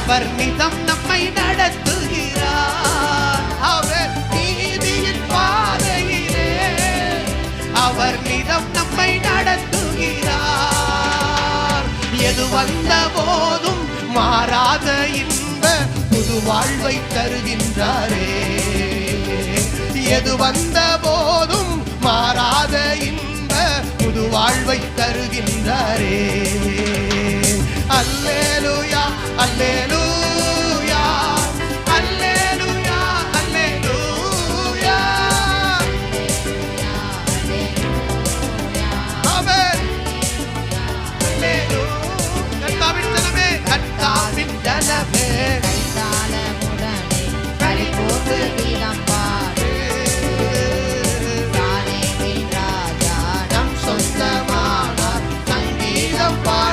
அவர் நிதம் நம்மை நடத்துகிறார். அவர் நீதியின் பாதையிலே அவர் நிதம் நம்மை நடத்துகிறார். எது வந்த போதும் மாறாத இன்ப புது வாழ்வை தருகின்றாரே. எது வந்த போதும் மாறாத இன்ப புது வாழ்வை தருகின்றாரே. Bye.